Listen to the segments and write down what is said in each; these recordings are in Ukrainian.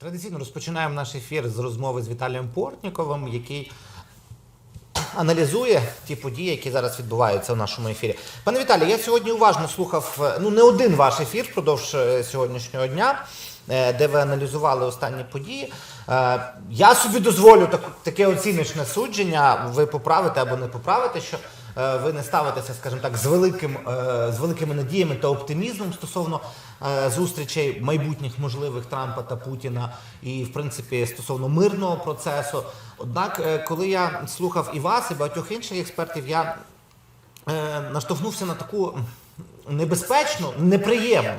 Традиційно розпочинаємо наш ефір з розмови з Віталієм Портніковим, який аналізує ті події, які зараз відбуваються в нашому ефірі. Пане Віталій, я сьогодні уважно слухав е, ну не один ваш ефір впродовж е, сьогоднішнього дня, е, де ви аналізували останні події. Я собі дозволю таке оціночне судження. Ви поправите або не поправите, що ви не ставитеся, скажімо так, з великим е, з великими надіями та оптимізмом стосовно е, зустрічей майбутніх можливих Трампа та Путіна, і в принципі стосовно мирного процесу. Однак, е, коли я слухав і вас, і багатьох інших експертів, я е, наштовхнувся на таку небезпечну, неприємну.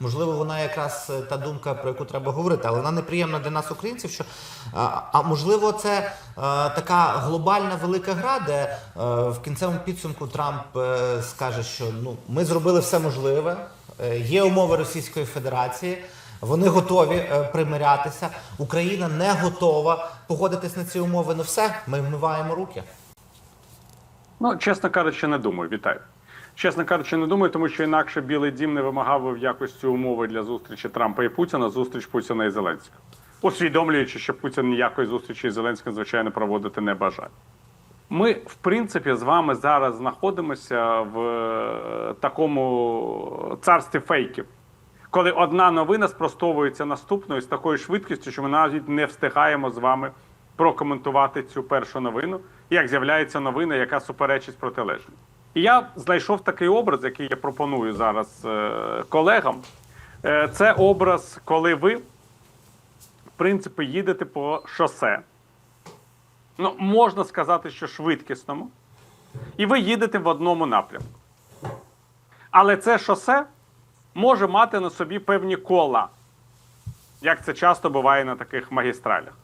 Можливо, вона якраз е, та думка, про яку треба говорити, але вона неприємна для нас, українців. Що а, можливо, це е, така глобальна велика гра, де е, в кінцевому підсумку Трамп скаже, що ну ми зробили все можливе, є умови Російської Федерації. Вони готові примирятися. Україна не готова погодитись на ці умови. Ну все, ми вмиваємо руки. Ну, чесно кажучи, не думаю. Вітаю. Чесно кажучи, не думаю, тому що інакше Білий Дім не вимагав би в якості умови для зустрічі Трампа і Путіна зустріч Путіна і Зеленського. Усвідомлюючи, що Путін ніякої зустрічі з Зеленським, звичайно, проводити не бажає. Ми, в принципі, з вами зараз знаходимося в е, такому царстві фейків, коли одна новина спростовується наступною з такою швидкістю, що ми навіть не встигаємо з вами прокоментувати цю першу новину, як з'являється новина, яка суперечить протилежній. І я знайшов такий образ, який я пропоную зараз е, колегам. Е, це образ, коли ви, в принципі, їдете по шосе. Ну, можна сказати, що швидкісному. І ви їдете в одному напрямку. Але це шосе може мати на собі певні кола, як це часто буває на таких магістралях.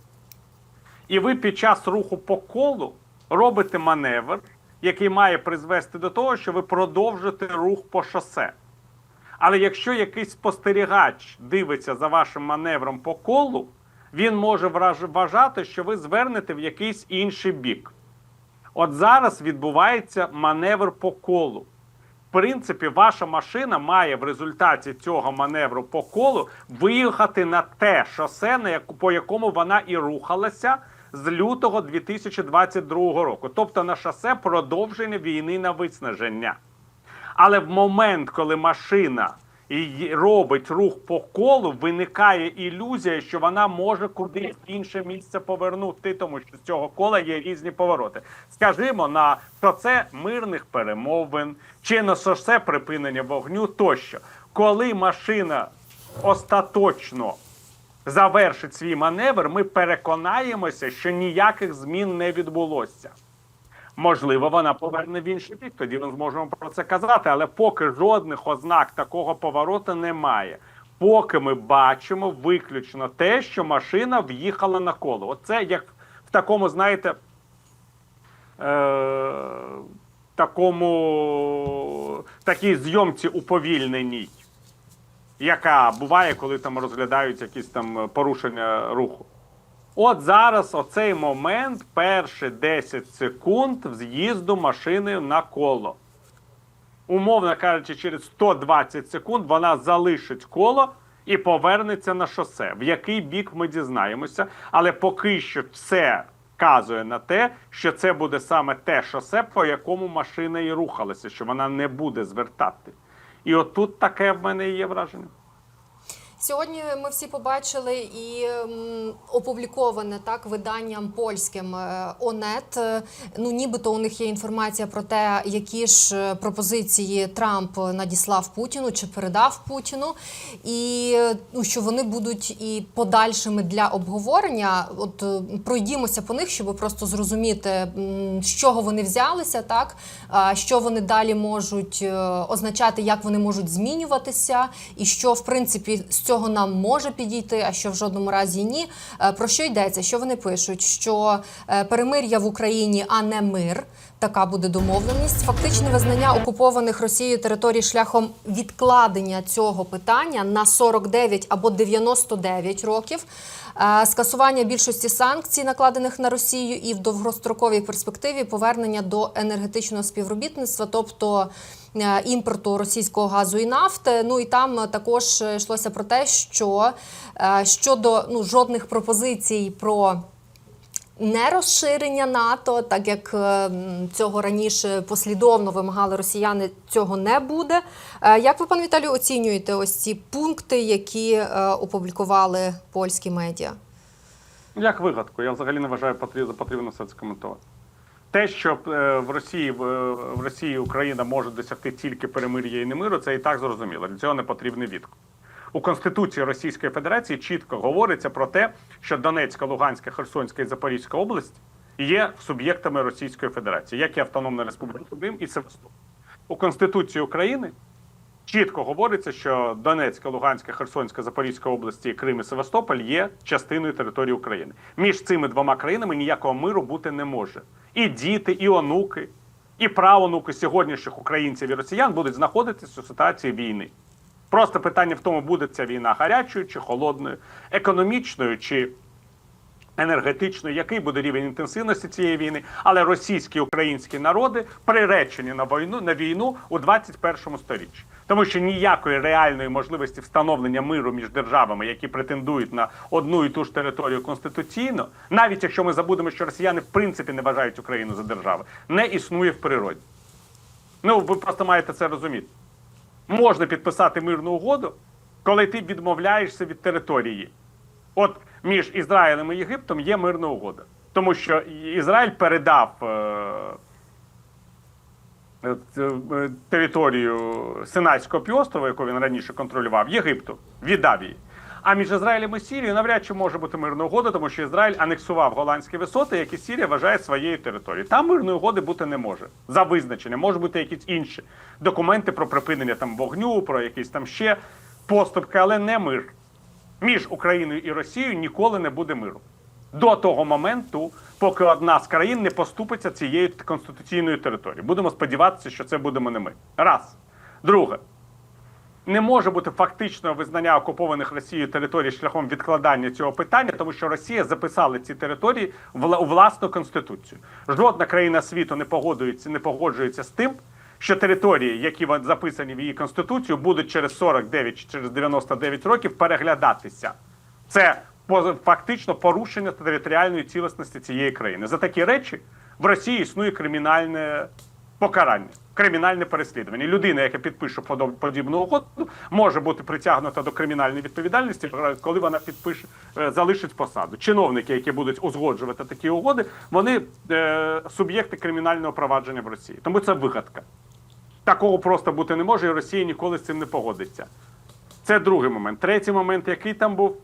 І ви під час руху по колу робите маневр, який має призвести до того, що ви продовжите рух по шосе. Але якщо якийсь спостерігач дивиться за вашим маневром по колу, він може вважати, що ви звернете в якийсь інший бік. От зараз відбувається маневр по колу. В принципі, ваша машина має в результаті цього маневру по колу виїхати на те шосе, по якому вона і рухалася з лютого 2022 року. Тобто на шосе продовження війни на виснаження. Але в момент, коли машина робить рух по колу, виникає ілюзія, що вона може кудись інше місце повернути, тому що з цього кола є різні повороти. Скажімо, на шосе мирних перемовин чи на шосе припинення вогню тощо. Коли машина остаточно завершить свій маневр, ми переконаємося, що ніяких змін не відбулося. Можливо, вона поверне в інший бік, тоді ми зможемо про це казати. Але поки жодних ознак такого повороту немає. Поки ми бачимо виключно те, що машина в'їхала на коло. Оце як в такому, знаєте, е- такому такій зйомці уповільненій, яка буває, коли там розглядають якісь там порушення руху. От зараз оцей момент, перші 10 секунд з'їзду машини на коло. Умовно кажучи, через 120 секунд вона залишить коло і повернеться на шосе. В який бік ми дізнаємося, але поки що все вказує на те, що це буде саме те шосе, по якому машина і рухалася, що вона не буде звертати. І отут таке в мене є враження. Сьогодні ми всі побачили і опубліковане так виданням польським ОНЕТ. Ну, нібито у них є інформація про те, які ж е, пропозиції Трамп надіслав Путіну чи передав Путіну, і ну, що вони будуть і подальшими для обговорення. От е, пройдімося по них, щоб просто зрозуміти, з чого вони взялися, так що вони далі можуть е, означати, як вони можуть змінюватися, і що в принципі з цього нам може підійти, а що в жодному разі ні. Е, Про що йдеться? Що вони пишуть? Що е, перемир'я в Україні, а не мир. Така буде домовленість. Фактичне визнання окупованих Росією територій шляхом відкладення цього питання на 49 або 99 років. Е, Скасування більшості санкцій, накладених на Росію, і в довгостроковій перспективі повернення до енергетичного співробітництва, тобто імпорту російського газу і нафти. Ну і там е, також е, йшлося про те, що е, щодо ну жодних пропозицій про. Не розширення НАТО, так як е, цього раніше послідовно вимагали росіяни, цього не буде. Е, Як ви, пане Віталію, оцінюєте ось ці пункти, які е, опублікували польські медіа? Як вигадку, я взагалі не вважаю потрібно все це коментувати. Те, що е, в Росії в, Росії Україна може досягти тільки перемир'я і немиру, це і так зрозуміло. Для цього не потрібний відкуп. У Конституції Російської Федерації чітко говориться про те, що Донецька, Луганська, Херсонська і Запорізька область є суб'єктами Російської Федерації, як і Автономна Республіка Крим і Севастополь. У Конституції України чітко говориться, що Донецька, Луганська, Херсонська, Запорізька області, Крим і Севастополь є частиною території України. Між цими двома країнами ніякого миру бути не може. І діти, і онуки, і правонуки сьогоднішніх українців і росіян будуть знаходитися у ситуації війни. Просто питання в тому, буде ця війна гарячою чи холодною, економічною чи енергетичною, який буде рівень інтенсивності цієї війни, але російські і українські народи приречені на війну на війну у 21 сторіччі. Тому що ніякої реальної можливості встановлення миру між державами, які претендують на одну і ту ж територію конституційно, навіть якщо ми забудемо, що росіяни в принципі не вважають Україну за державу, не існує в природі. Ну ви просто маєте це розуміти. Можна підписати мирну угоду, коли ти відмовляєшся від території. От між Ізраїлем і Єгиптом є мирна угода. Тому що Ізраїль передав е, територію Синайського півострова, яку він раніше контролював, Єгипту, віддав її. А між Ізраїлем і Сірією навряд чи може бути мирна угода, тому що Ізраїль анексував голландські висоти, які Сірія вважає своєю територією. Там мирної угоди бути не може. За визначенням, може бути якісь інші документи про припинення там вогню, про якісь там ще поступки, але не мир між Україною і Росією ніколи не буде миру. До того моменту, поки одна з країн не поступиться цією конституційною територією. Будемо сподіватися, що це будемо не ми. Раз. Друге. Не може бути фактичного визнання окупованих Росією територій шляхом відкладання цього питання, тому що Росія записала ці території у власну конституцію. Жодна країна світу не погодується, не погоджується з тим, що території, які записані в її конституцію, будуть через 49 чи через 99 років переглядатися. Це фактично порушення територіальної цілісності цієї країни. За такі речі в Росії існує кримінальне покарання, кримінальне переслідування. Людина, яка підпише подібну угоду, може бути притягнута до кримінальної відповідальності, коли вона підпише, е, залишить посаду. Чиновники, які будуть узгоджувати такі угоди, вони е, суб'єкти кримінального провадження в Росії. Тому це вигадка. Такого просто бути не може, і Росія ніколи з цим не погодиться. Це другий момент. Третій момент, який там був,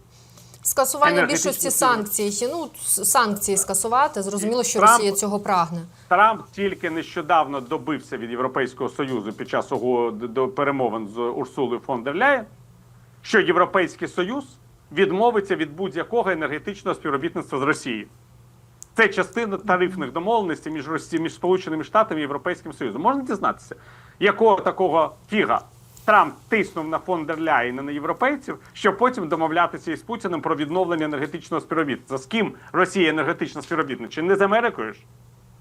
Скасування більшості санкцій. Ну санкції скасувати. Зрозуміло, що Трамп- Росія цього прагне. Трамп тільки нещодавно добився від Європейського Союзу під час до перемовин з Урсулою фон дер Ляєн, що Європейський Союз відмовиться від будь-якого енергетичного співробітництва з Росією. Це частина тарифних домовленостей між між Сполученими Штатами і Європейським Союзом. Можна дізнатися, якого такого фіга Трамп тиснув на фон дер на європейців, щоб потім домовлятися із Путіним про відновлення енергетичного співробітництва. З ким Росія енергетично співробітничає? Не з Америкою ж?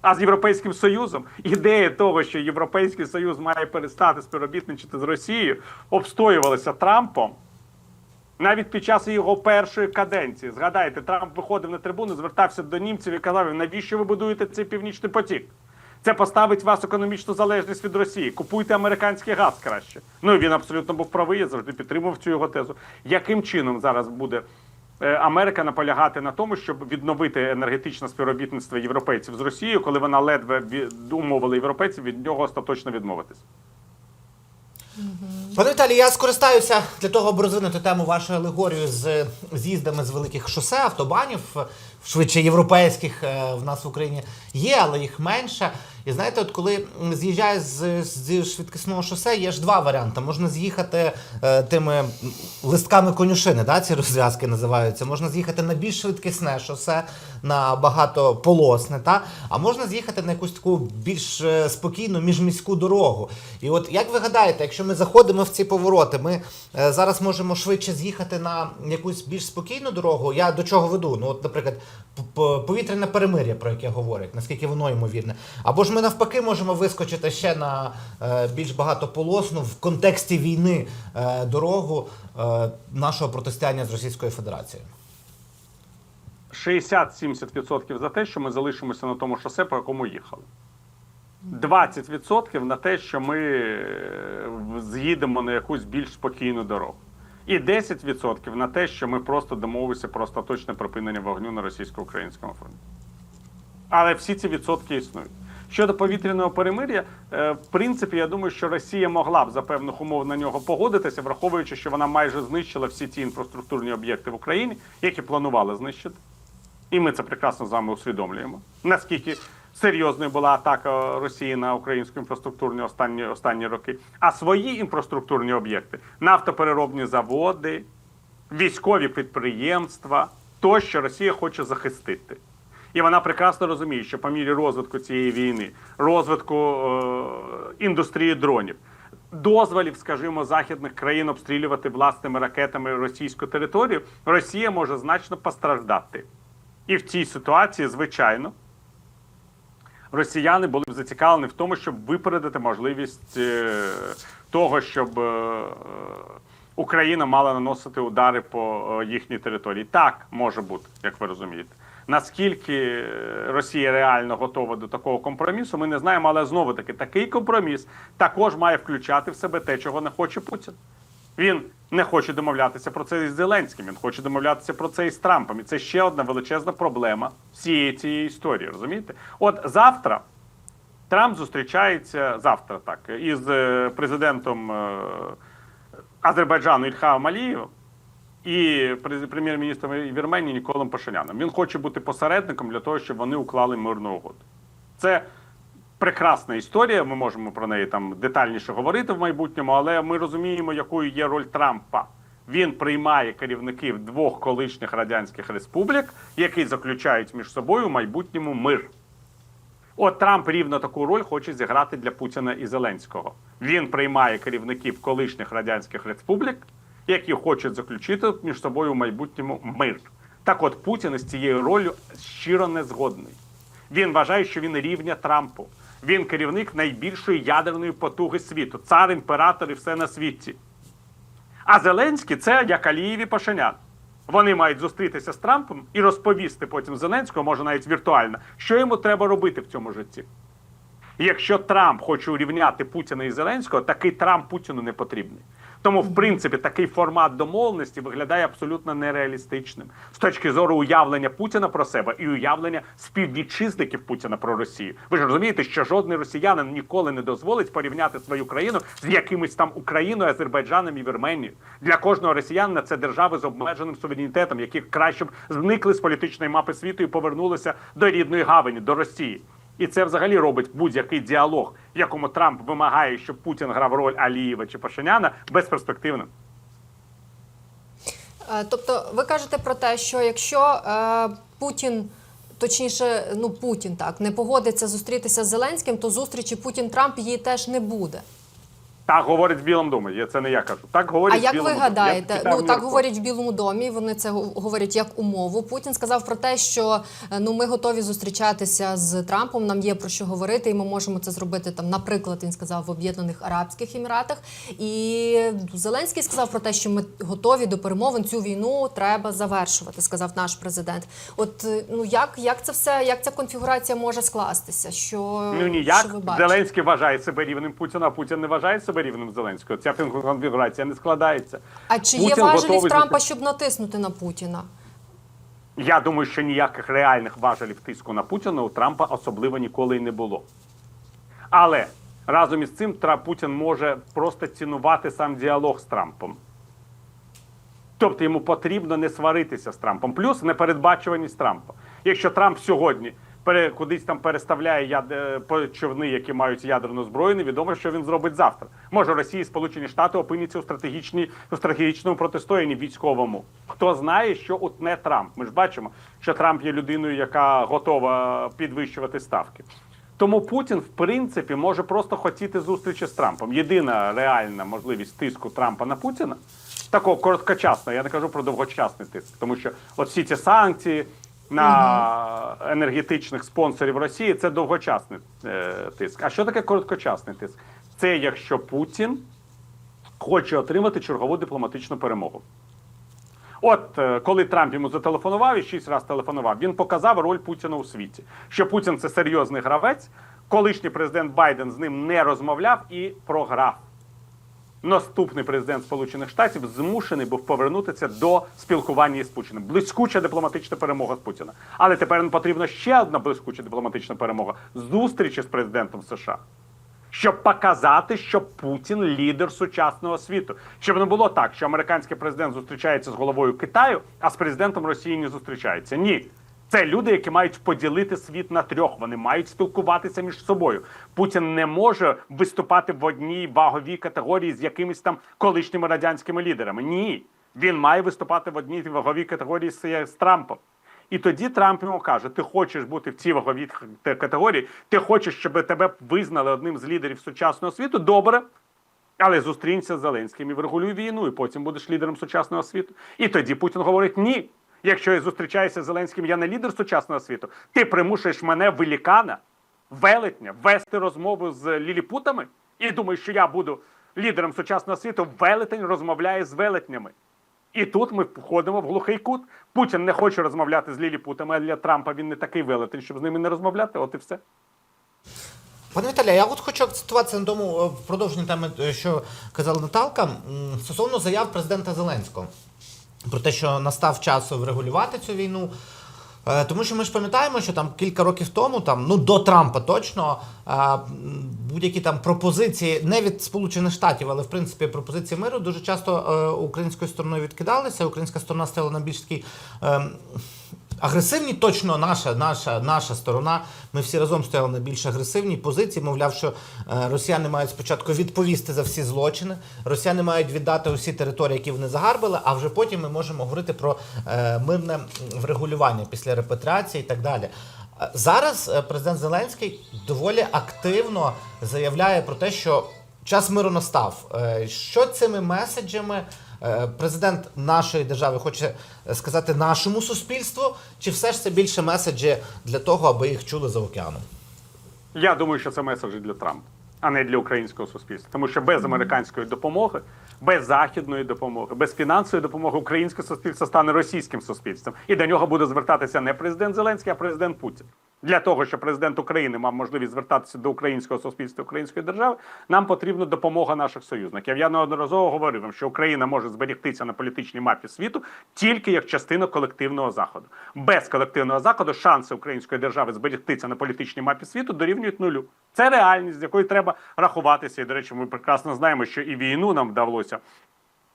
А з Європейським Союзом ідея того, що Європейський Союз має перестати співробітничати з Росією, обстоювалася Трампом навіть під час його першої каденції. Згадайте, Трамп виходив на трибуну, звертався до німців і казав, навіщо ви будуєте цей північний потік? Це поставить вас економічну залежність від Росії. Купуйте американський газ краще. Ну і він абсолютно був правий, я завжди підтримував цю його тезу. Яким чином зараз буде е, Америка наполягати на тому, щоб відновити енергетичне співробітництво європейців з Росією, коли вона ледве умовила європейців від нього остаточно відмовитись? Пане Віталій, я скористаюся для того, аби розвинути тему вашої алегорії з з'їздами з великих шосе, автобанів, швидше європейських е, в нас в Україні є, але їх менше. І знаєте, от коли з'їжджаєш з, з швидкісного шосе, є ж два варіанти. Можна з'їхати е, тими листками конюшини, да, ці розв'язки називаються. Можна з'їхати на більш швидкісне шосе, на багатополосне, та? а можна з'їхати на якусь таку більш е, спокійну міжміську дорогу. І от як ви гадаєте, якщо ми заходимо в ці повороти, ми е, зараз можемо швидше з'їхати на якусь більш спокійну дорогу. Я до чого веду? Ну, от, наприклад, повітряне перемир'я, про яке говорять, наскільки воно ймовірне. Або ж ми ми навпаки можемо вискочити ще на е, більш багатополосну в контексті війни е, дорогу е, нашого протистояння з Російською Федерацією? 60-70% за те, що ми залишимося на тому шосе, по якому їхали. 20% на те, що ми з'їдемо на якусь більш спокійну дорогу. І 10% на те, що ми просто домовимося про остаточне припинення вогню на російсько-українському фронті. Але всі ці відсотки існують. Щодо повітряного перемир'я, е, в принципі, я думаю, що Росія могла б за певних умов на нього погодитися, враховуючи, що вона майже знищила всі ті інфраструктурні об'єкти в Україні, які планували знищити. І ми це прекрасно з вами усвідомлюємо. Наскільки серйозною була атака Росії на українську інфраструктурні останні, останні роки. А свої інфраструктурні об'єкти нафтопереробні заводи, військові підприємства тощо Росія хоче захистити. І вона прекрасно розуміє, що по мірі розвитку цієї війни, розвитку е, індустрії дронів, дозволів, скажімо, західних країн обстрілювати власними ракетами російську територію, Росія може значно постраждати. І в цій ситуації, звичайно, росіяни були б зацікавлені в тому, щоб випередити можливість е, того, щоб е, Україна мала наносити удари по е, їхній території. Так може бути, як ви розумієте. Наскільки е, Росія реально готова до такого компромісу, ми не знаємо, але знову таки такий компроміс також має включати в себе те, чого не хоче Путін. Він не хоче домовлятися про це із Зеленським. Він хоче домовлятися про це із Трампом. І це ще одна величезна проблема всієї цієї історії. Розумієте? От завтра Трамп зустрічається завтра, так із е, президентом е, Азербайджану Ільхаом Алієвим і прем'єр-міністром Вірменії Ніколом Пашиняном. Він хоче бути посередником для того, щоб вони уклали мирну угоду. Це прекрасна історія. Ми можемо про неї там детальніше говорити в майбутньому, але ми розуміємо, якою є роль Трампа. Він приймає керівників двох колишніх радянських республік, які заключають між собою в майбутньому мир. От Трамп рівно таку роль хоче зіграти для Путіна і Зеленського. Він приймає керівників колишніх радянських республік, які хочуть заключити між собою в майбутньому мир. Так от Путін із цією ролью щиро не згодний. Він вважає, що він рівня Трампу. Він керівник найбільшої ядерної потуги світу, цар, імператор і все на світі. А Зеленський це як Алієв і Пашинян. Вони мають зустрітися з Трампом і розповісти потім Зеленському, може навіть віртуально, що йому треба робити в цьому житті. Якщо Трамп хоче урівняти Путіна і Зеленського, такий Трамп Путіну не потрібний. Тому, в принципі, такий формат домовленості виглядає абсолютно нереалістичним з точки зору уявлення Путіна про себе і уявлення співвітчизників Путіна про Росію. Ви ж розумієте, що жодний росіянин ніколи не дозволить порівняти свою країну з якимось там Україною, Азербайджаном і Вірменією. Для кожного росіянина це держави з обмеженим суверенітетом, які краще б зникли з політичної мапи світу і повернулися до рідної гавані, до Росії. І це взагалі робить будь-який діалог, в якому Трамп вимагає, щоб Путін грав роль Алієва чи Пашиняна, безперспективним. Е, Тобто, ви кажете про те, що якщо е, Путін, точніше, ну Путін так не погодиться зустрітися з Зеленським, то зустрічі Путін-Трамп її теж не буде. Так говорить в Білому домі. Я це не я кажу. Так говорять А в як Білому ви домі. Я гадаєте? Ну так говорять в Білому домі. Вони це говорять як умову. Путін сказав про те, що е, ну ми готові зустрічатися з Трампом. Нам є про що говорити, і ми можемо це зробити там. Наприклад, він сказав в Об'єднаних Арабських Еміратах. І Зеленський сказав про те, що ми готові до перемовин. Цю війну треба завершувати. Сказав наш президент. От е, ну як, як це все, як ця конфігурація може скластися? Що Ну що ніяк ви бачите? Зеленський вважає себе рівним Путіна, а Путін не вважає себе рівним Зеленського. Ця конфігурація не складається. А чи Путін є важелі Трампа, щоб натиснути на Путіна? Я думаю, що ніяких реальних важелів тиску на Путіна у Трампа особливо ніколи й не було. Але разом із цим Путін може просто цінувати сам діалог з Трампом. Тобто йому потрібно не сваритися з Трампом. Плюс непередбачуваність Трампа. Якщо Трамп сьогодні пере, кудись там переставляє яд, е, по- човни, які мають ядерну зброю, невідомо, що він зробить завтра. Може, Росія і Сполучені Штати опиняться у стратегічній у стратегічному протистоянні військовому. Хто знає, що утне Трамп? Ми ж бачимо, що Трамп є людиною, яка готова підвищувати ставки. Тому Путін, в принципі, може просто хотіти зустрічі з Трампом. Єдина реальна можливість тиску Трампа на Путіна такого короткочасного, я не кажу про довгочасний тиск, тому що от всі ці санкції, на енергетичних спонсорів Росії це довгочасний е, тиск. А що таке короткочасний тиск? Це якщо Путін хоче отримати чергову дипломатичну перемогу. От е, коли Трамп йому зателефонував і шість разів телефонував, він показав роль Путіна у світі. Що Путін це серйозний гравець, колишній президент Байден з ним не розмовляв і програв. Наступний президент Сполучених Штатів змушений був повернутися до спілкування із Путіним. Блискуча дипломатична перемога з Путіна. Але тепер їм потрібна ще одна блискуча дипломатична перемога зустрічі з президентом США. Щоб показати, що Путін лідер сучасного світу. Щоб не було так, що американський президент зустрічається з головою Китаю, а з президентом Росії не зустрічається. Ні. Це люди, які мають поділити світ на трьох. Вони мають спілкуватися між собою. Путін не може виступати в одній ваговій категорії з якимись там колишніми радянськими лідерами. Ні, він має виступати в одній ваговій категорії з, з Трампом. І тоді Трамп йому каже: ти хочеш бути в цій ваговій категорії, ти хочеш, щоб тебе визнали одним з лідерів сучасного світу. Добре. Але зустрінься з Зеленським і врегулюй війну, і потім будеш лідером сучасного світу. І тоді Путін говорить: ні. Якщо я зустрічаюся з Зеленським, я не лідер сучасного світу. Ти примушуєш мене великана, велетня, вести розмову з ліліпутами, і думаєш, що я буду лідером сучасного світу. Велетень розмовляє з велетнями. І тут ми входимо в глухий кут. Путін не хоче розмовляти з ліліпутами, а для Трампа він не такий велетень, щоб з ними не розмовляти. От і все. Пане Віталію, я от хочу акцентуватися на тому е, в продовженні теми, е, що казала Наталка, стосовно заяв президента Зеленського про те, що настав час врегулювати цю війну. Е, Тому що ми ж пам'ятаємо, що там кілька років тому, там ну до Трампа точно е, будь-які там пропозиції не від Сполучених Штатів, але в принципі пропозиції миру дуже часто е, українською стороною відкидалися. Українська сторона стала на більш такий ем, агресивні, точно наша, наша, наша сторона. Ми всі разом стояли на більш агресивній позиції. Мовляв, що е, росіяни мають спочатку відповісти за всі злочини, росіяни мають віддати усі території, які вони загарбили, а вже потім ми можемо говорити про е, мирне врегулювання після репатріації і так далі. Е, Зараз президент Зеленський доволі активно заявляє про те, що час миру настав. Що цими меседжами президент нашої держави хоче е, сказати нашому суспільству, чи все ж це більше меседжі для того, аби їх чули за океаном? Я думаю, що це меседжі для Трампа, а не для українського суспільства. Тому що без американської допомоги, без західної допомоги, без фінансової допомоги українське суспільство стане російським суспільством. І до нього буде звертатися не президент Зеленський, а президент Путін. Для того, щоб президент України мав можливість звертатися до українського суспільства української держави, нам потрібна допомога наших союзників. Я неодноразово говорив вам, що Україна може зберегтися на політичній мапі світу тільки як частина колективного заходу. Без колективного заходу шанси української держави зберегтися на політичній мапі світу дорівнюють нулю. Це реальність, з якою треба рахуватися. І до речі, ми прекрасно знаємо, що і війну нам вдалося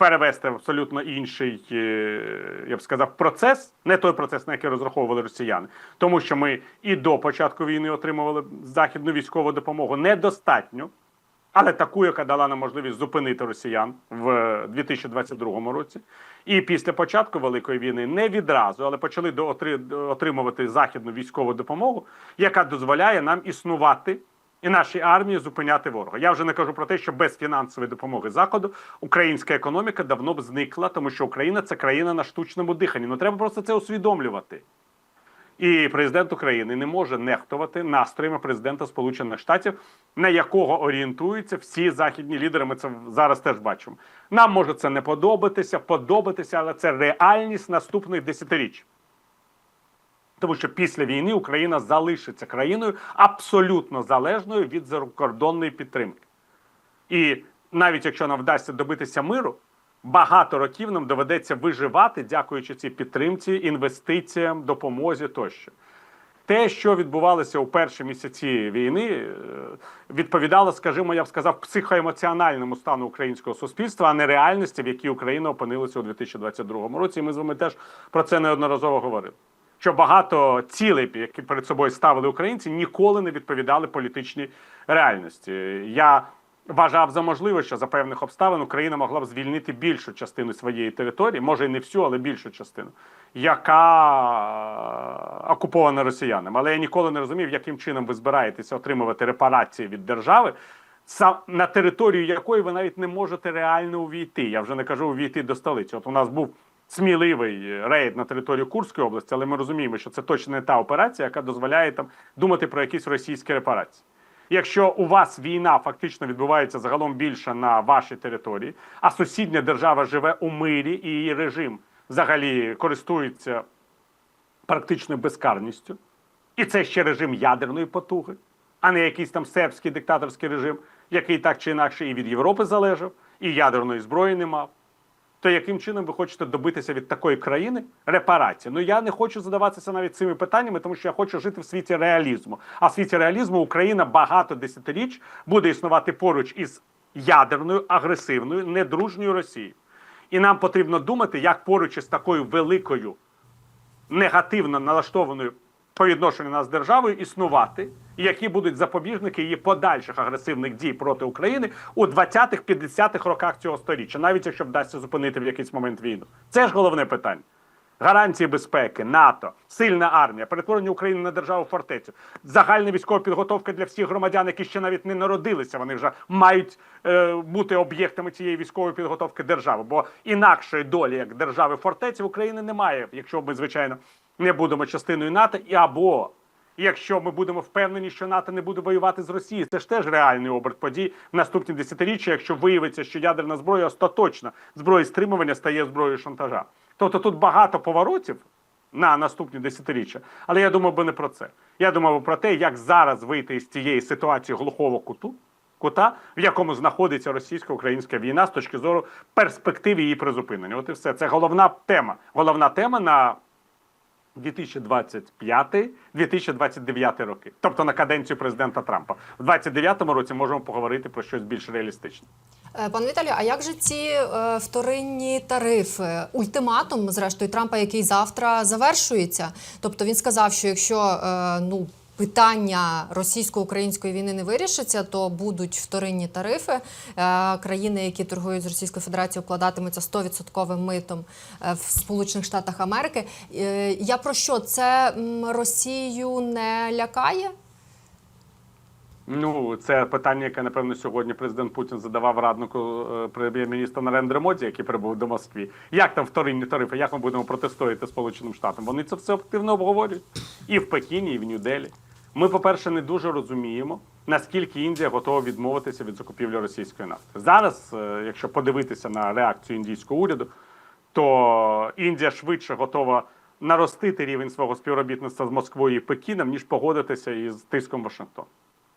перевести в абсолютно інший, е, я б сказав, процес, не той процес, на який розраховували росіяни, тому що ми і до початку війни отримували західну військову допомогу недостатньо, але таку, яка дала нам можливість зупинити росіян в 2022 році. І після початку великої війни не відразу, але почали до отримувати західну військову допомогу, яка дозволяє нам існувати і нашій армії зупиняти ворога. Я вже не кажу про те, що без фінансової допомоги заходу українська економіка давно б зникла, тому що Україна це країна на штучному диханні. Ну треба просто це усвідомлювати. І президент України не може нехтувати настроями президента Сполучених Штатів, на якого орієнтуються всі західні лідери. Ми це зараз теж бачимо. Нам може це не подобатися, подобатися, але це реальність наступних десятиріч. Тому що після війни Україна залишиться країною абсолютно залежною від закордонної підтримки. І навіть якщо нам вдасться добитися миру, багато років нам доведеться виживати, дякуючи цій підтримці, інвестиціям, допомозі тощо. Те, що відбувалося у перші місяці війни, е, відповідало, скажімо, я б сказав, психоемоціональному стану українського суспільства, а не реальності, в якій Україна опинилася у 2022 році. І ми з вами теж про це неодноразово говорили. Що багато цілей, які перед собою ставили українці, ніколи не відповідали політичній реальності. Я вважав за можливе, що за певних обставин Україна могла б звільнити більшу частину своєї території, може і не всю, але більшу частину, яка е, окупована росіянами. Але я ніколи не розумів, яким чином ви збираєтеся отримувати репарації від держави. На територію якої ви навіть не можете реально увійти. Я вже не кажу увійти до столиці. От у нас був сміливий рейд на територію Курської області, але ми розуміємо, що це точно не та операція, яка дозволяє там думати про якісь російські репарації. Якщо у вас війна фактично відбувається загалом більше на вашій території, а сусідня держава живе у мирі і її режим взагалі користується практичною безкарністю, і це ще режим ядерної потуги, а не якийсь там сербський диктаторський режим, який так чи інакше і від Європи залежав, і ядерної зброї не мав. То яким чином ви хочете добитися від такої країни репарації? Ну я не хочу задаватися навіть цими питаннями, тому що я хочу жити в світі реалізму. А в світі реалізму Україна багато десятиріч буде існувати поруч із ядерною, агресивною, недружньою Росією. І нам потрібно думати, як поруч із такою великою негативно налаштованою по відношенню нас з державою існувати, і які будуть запобіжники її подальших агресивних дій проти України у 20-х, 50-х роках цього сторіччя, навіть якщо вдасться зупинити в якийсь момент війну. Це ж головне питання. Гарантії безпеки, НАТО, сильна армія, перетворення України на державу фортецю, загальна військова підготовка для всіх громадян, які ще навіть не народилися. Вони вже мають е, бути об'єктами цієї військової підготовки держави. Бо інакшої долі, як держави фортеці, України немає, якщо ми, звичайно, не будемо частиною НАТО, і або якщо ми будемо впевнені, що НАТО не буде воювати з Росією, це ж теж реальний оберт подій в наступні десятиріччя, якщо виявиться, що ядерна зброя остаточна зброя стримування стає зброєю шантажа. Тобто тут багато поворотів на наступні десятиріччя, але я думав би не про це. Я думав би про те, як зараз вийти з цієї ситуації глухого куту, кута, в якому знаходиться російсько-українська війна з точки зору перспектив її призупинення. От і все. Це головна тема. Головна тема на 2025-2029 роки, тобто на каденцію президента Трампа. В 2029 році можемо поговорити про щось більш реалістичне. Е, Пане Віталію, а як же ці е, вторинні тарифи? Ультиматум, зрештою, Трампа, який завтра завершується? Тобто він сказав, що якщо е, ну. Питання російсько-української війни не вирішиться, то будуть вторинні тарифи. Е, країни, які торгують з Російською Федерацією, вкладатимуться 100% митом е, в Сполучених Штатах Америки. Е, я про що це Росію не лякає? Ну, це питання, яке напевно сьогодні президент Путін задавав раднику прем'єр-міністра Нарендри Моді, який прибув до Москві. Як там вторинні тарифи? Як ми будемо протистояти Сполученим Штатам? Вони це все активно обговорюють і в Пекіні, і в Нью-Делі. Ми, по-перше, не дуже розуміємо, наскільки Індія готова відмовитися від закупівлі російської нафти. Зараз, е, якщо подивитися на реакцію індійського уряду, то Індія швидше готова наростити рівень свого співробітництва з Москвою і Пекіном, ніж погодитися із тиском Вашингтона.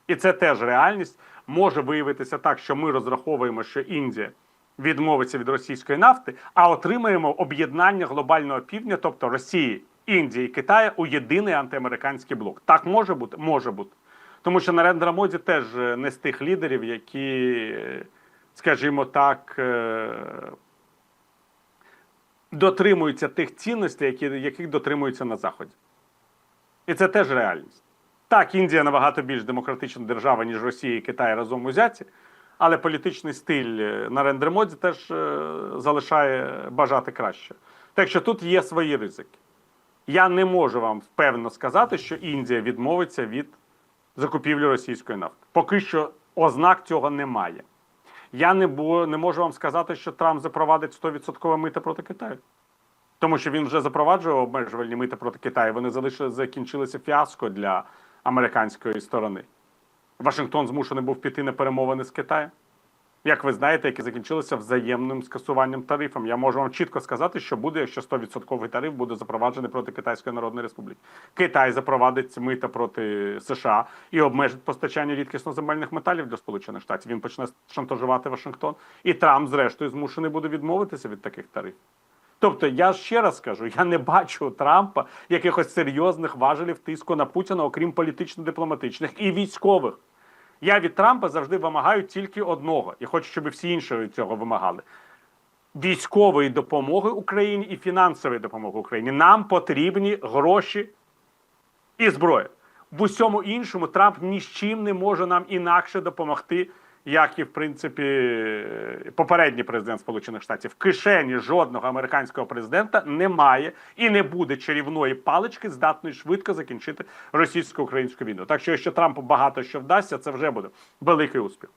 І це теж реальність. Може виявитися так, що ми розраховуємо, що Індія відмовиться від російської нафти, а отримаємо об'єднання глобального півдня, тобто Росії, Індії Китаю у єдиний антиамериканський блок. Так може бути? Може бути. Тому що Нарендра Моді теж е, не з тих лідерів, які, е, скажімо так, е, дотримуються тих цінностей, які, яких дотримуються на Заході. І це теж реальність. Так, Індія набагато більш демократична держава, ніж Росія і Китай разом узяті, але політичний стиль е, Нарендри Моді теж залишає бажати краще. Так що тут є свої ризики. Я не можу вам впевнено сказати, що Індія відмовиться від закупівлі російської нафти. Поки що ознак цього немає. Я не, бу, не можу вам сказати, що Трамп запровадить 100% мита проти Китаю. Тому що він вже запроваджував обмежувальні мита проти Китаю. Вони залишили, закінчилися фіаско для американської сторони. Вашингтон змушений був піти на перемовини з Китаєм. Як ви знаєте, які закінчилися взаємним скасуванням тарифом. Я можу вам чітко сказати, що буде, якщо 100% тариф буде запроваджений проти Китайської Народної Республіки. Китай запровадить мита проти США і обмежить постачання рідкісно-земельних металів для Сполучених Штатів. Він почне шантажувати Вашингтон, і Трамп, зрештою, змушений буде відмовитися від таких тарифів. Тобто, я ще раз скажу, я не бачу Трампа якихось серйозних важелів тиску на Путіна, окрім політично-дипломатичних і військових. Я від Трампа завжди вимагаю тільки одного, і хочу, щоб всі інші цього вимагали. Військової допомоги Україні і фінансової допомоги Україні. Нам потрібні гроші і зброя. В усьому іншому Трамп ні з чим не може нам інакше допомогти, як і в принципі е, попередній президент Сполучених Штатів. В кишені жодного американського президента немає і не буде чарівної палички, здатної швидко закінчити російсько-українську війну. Так що, якщо Трампу багато що вдасться, це вже буде великий успіх.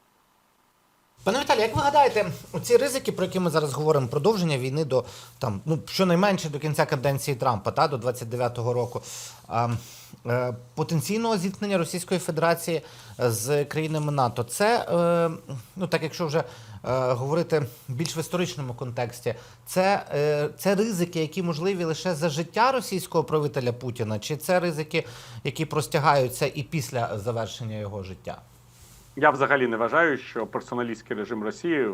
Пане Віталій, як ви гадаєте, ці ризики, про які ми зараз говоримо, продовження війни до там, ну щонайменше до кінця каденції Трампа, та до 29-го року, а, е, потенційного зіткнення Російської Федерації з країнами НАТО, це е, ну так, якщо вже е, говорити більш в історичному контексті, це, е, це ризики, які можливі лише за життя російського правителя Путіна, чи це ризики, які простягаються і після завершення його життя? Я взагалі не вважаю, що персоналістський режим Росії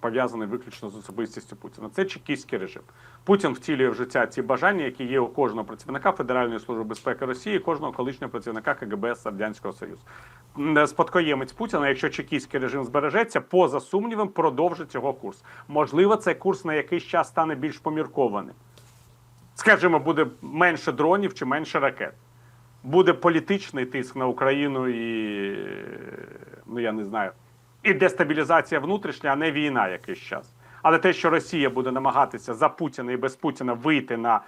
пов'язаний виключно з особистістю Путіна. Це чекістський режим. Путін втілює в життя ці бажання, які є у кожного працівника Федеральної служби безпеки Росії, кожного колишнього працівника КГБ Радянського Союзу. Спадкоємець Путіна, якщо чекістський режим збережеться, поза сумнівом продовжить його курс. Можливо, цей курс на якийсь час стане більш поміркованим. Скажімо, буде менше дронів чи менше ракет буде політичний тиск на Україну і ну я не знаю, і дестабілізація внутрішня, а не війна якийсь час. Але те, що Росія буде намагатися за Путіна і без Путіна вийти на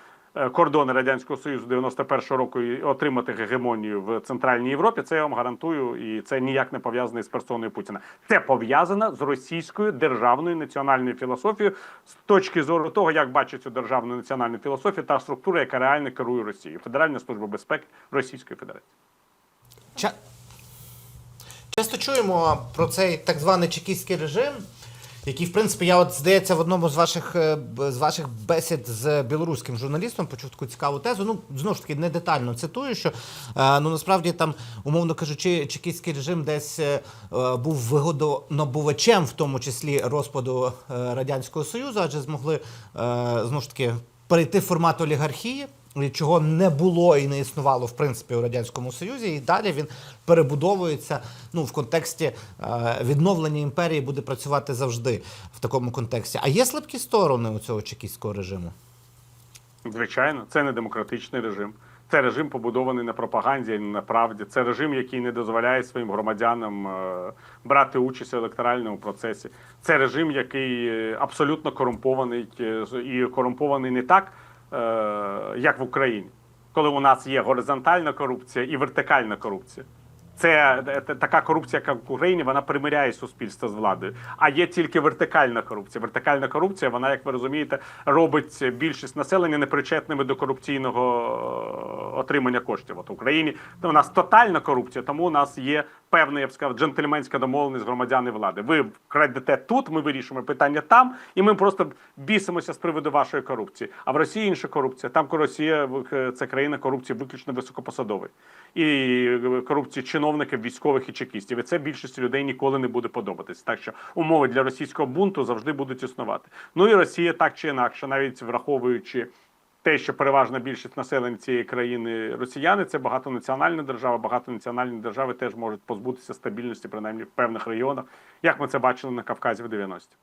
кордони Радянського Союзу 91-го року і отримати гегемонію в Центральній Європі, це я вам гарантую, і це ніяк не пов'язане з персоною Путіна. Це пов'язано з російською державною національною філософією з точки зору того, як бачить цю державну національну філософію та структура, яка реально керує Росією. Федеральна служба безпеки Російської Федерації. Ча... Часто чуємо про цей так званий чекістський режим, який, в принципі, я от здається, в одному з ваших е, з ваших бесід з білоруським журналістом почув таку цікаву тезу. Ну, знову ж таки, не детально цитую, що е, ну насправді там, умовно кажучи, чекістський режим десь е, був вигодонабувачем, в тому числі розпаду Радянського Союзу, адже змогли знову ж таки перейти в формат олігархії. Чого не було і не існувало в принципі у радянському союзі, і далі він перебудовується. Ну в контексті е, відновлення імперії буде працювати завжди в такому контексті. А є слабкі сторони у цього чекістського режиму? Звичайно, це не демократичний режим. Це режим побудований на пропаганді, а не на правді. Це режим, який не дозволяє своїм громадянам е, брати участь у електоральному процесі. Це режим, який е, абсолютно корумпований і корумпований не так, як в Україні, коли у нас є горизонтальна корупція і вертикальна корупція. Це е, така корупція, як в Україні, вона примиряє суспільство з владою. А є тільки вертикальна корупція. Вертикальна корупція, вона, як ви розумієте, робить більшість населення непричетними до корупційного е, отримання коштів. От в Україні у нас тотальна корупція, тому у нас є певна, я б сказав, джентльменська домовленість громадян і влади. Ви крадете тут, ми вирішуємо питання там, і ми просто бісимося з приводу вашої корупції. А в Росії інша корупція. Там Росія це країна корупції виключно високопосадової. І е, корупції чиновників, військових і чекістів. І це більшості людей ніколи не буде подобатись. Так що умови для російського бунту завжди будуть існувати. Ну і Росія так чи інакше, навіть враховуючи те, що переважна більшість населення цієї країни росіяни, це багатонаціональна держава. Багатонаціональні держави теж можуть позбутися стабільності, принаймні в певних регіонах, як ми це бачили на Кавказі в 90-ті.